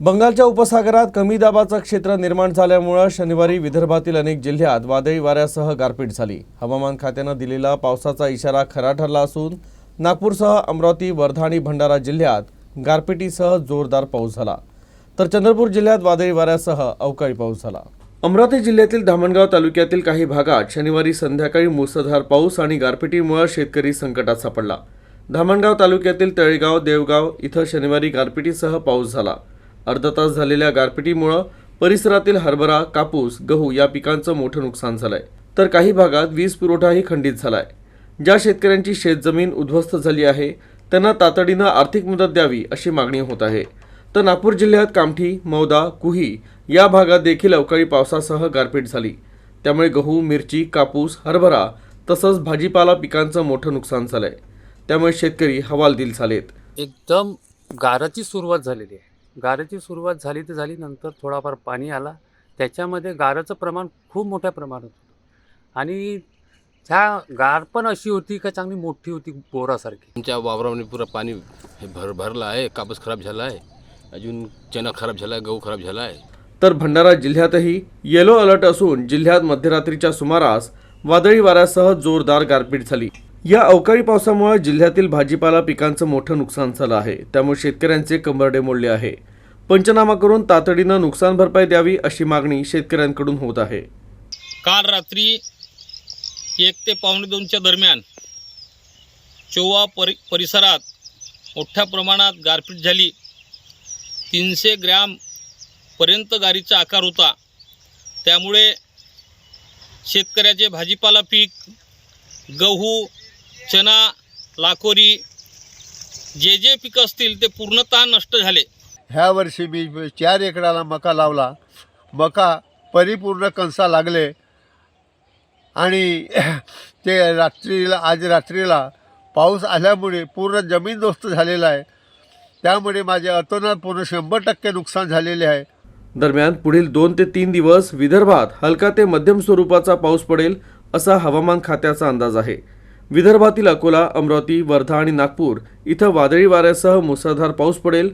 बंगालच्या उपसागरात कमी दाबाचं क्षेत्र निर्माण झाल्यामुळं शनिवारी विदर्भातील अनेक जिल्ह्यात वादळी वाऱ्यासह गारपीट झाली. हवामान खात्यानं दिलेला पावसाचा इशारा खरा ठरला असून नागपूरसह अमरावती वर्धा आणि भंडारा जिल्ह्यात गारपिटीसह जोरदार पाऊस झाला. तर चंद्रपूर जिल्ह्यात वादळी वाऱ्यासह अवकाळी पाऊस झाला. अमरावती जिल्ह्यातील धामणगाव तालुक्यातील काही भागात शनिवारी संध्याकाळी मुसळधार पाऊस आणि गारपिटीमुळे शेतकरी संकटात सापडला. धामणगाव तालुक्यातील तळेगाव देवगाव इथं शनिवारी गारपिटीसह पाऊस झाला. अर्धा तास झालेल्या गारपिटीमुळं परिसरातील हरभरा कापूस गहू या पिकांचं मोठं नुकसान झालंय. तर काही भागात वीज पुरवठाही खंडित झालाय. ज्या शेतकऱ्यांची शेतजमीन उद्ध्वस्त झाली आहे त्यांना तातडीनं आर्थिक मदत द्यावी अशी मागणी होत आहे. तर नागपूर जिल्ह्यात कामठी मौदा कुही या भागात देखील अवकाळी पावसासह गारपीट झाली. त्यामुळे गहू मिरची कापूस हरभरा तसंच भाजीपाला पिकांचं मोठं नुकसान झालंय. त्यामुळे शेतकरी हवालदिल झालेत. एकदम गाराची सुरुवात झालेली आहे. गाराची सुरुवात झाली तर झाली नंतर थोडाफार पाणी आला. त्याच्यामध्ये गाराचं प्रमाण खूप मोठ्या प्रमाणात होतं. आणि ह्या गार पण अशी होती का चांगली मोठी होती बोरासारखी. आमच्या वावरामध्ये पुरं पाणी हे भर भरलं आहे कापूस खराब झाला आहे अजून चणा खराब झाला आहे गहू खराब झाला आहे. तर भंडारा जिल्ह्यातही येलो अलर्ट असून जिल्ह्यात मध्यरात्रीच्या सुमारास वादळी वाऱ्यासह जोरदार गारपीट झाली. या अवकाळी पावसामुळे जिल्ह्यातील भाजीपाला पिकांचं मोठं नुकसान झालं आहे. त्यामुळे शेतकऱ्यांचे कंबरडे मोडले आहे. पंचनामा करून तातडीनं नुकसान भरपाई द्यावी अशी मागणी शेतकऱ्यांकडून होत आहे. काल रात्री एक ते पावणे दोनच्या दरम्यान चोवा परि परिसरात मोठ्या प्रमाणात गारपीट झाली. तीनशे ग्रॅमपर्यंत गारीचा आकार होता. त्यामुळे शेतकऱ्याचे भाजीपाला पीक गहू चना लाकोरी जे जे पिकं असतील ते पूर्णतः नष्ट झाले. ह्या वर्षी मी चार एकराला मका लावला. मका परिपूर्ण कणसा लागले. आणि ते रात्रीला आज रात्रीला पाऊस आल्यामुळे पूर्ण जमीनदोस्त झालेला आहे. त्यामुळे माझे अतोनात पूर्ण शंभर टक्के नुकसान झालेले आहे. दरम्यान पुढील दोन ते तीन दिवस विदर्भात हलका ते मध्यम स्वरूपाचा पाऊस पडेल असा हवामान खात्याचा अंदाज आहे. विदर्भातील अकोला अमरावती वर्धा आणि नागपूर इथं वादळी वाऱ्यासह मुसळधार पाऊस पडेल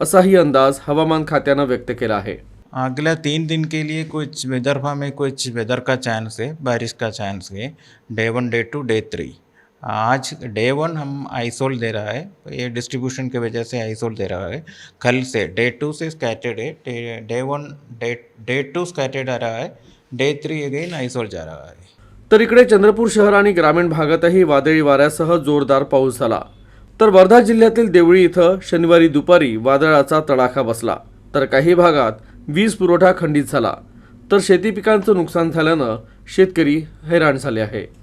असाही अंदाज हवामान खात्यानं व्यक्त केला आहे. अगला तीन दिन के लिए कुछ विदर्भा में कुछ वेदर का चांस है बारिश का चांस है day one day two day three आज डे वन हम आइसोल दे रहा है ये डिस्ट्रीब्यूशन की वजह से आइसोल दे रहा है। कल से डे टू से स्कैटर्ड है day one day day two scattered आ रहा है डे थ्री अगेन आइसोल जा रहा है। तर इकडे चंद्रपूर शहर आणि ग्रामीण भागातही वादळी वाऱ्यासह जोरदार पाऊस झाला. तर वर्धा जिल्ह्यातील देवळी इथं शनिवारी दुपारी वादळाचा तडाखा बसला. तर काही भागात वीज पुरवठा खंडित झाला. तर शेती पिकांचं नुकसान झाल्यानं शेतकरी हैराण झाले आहे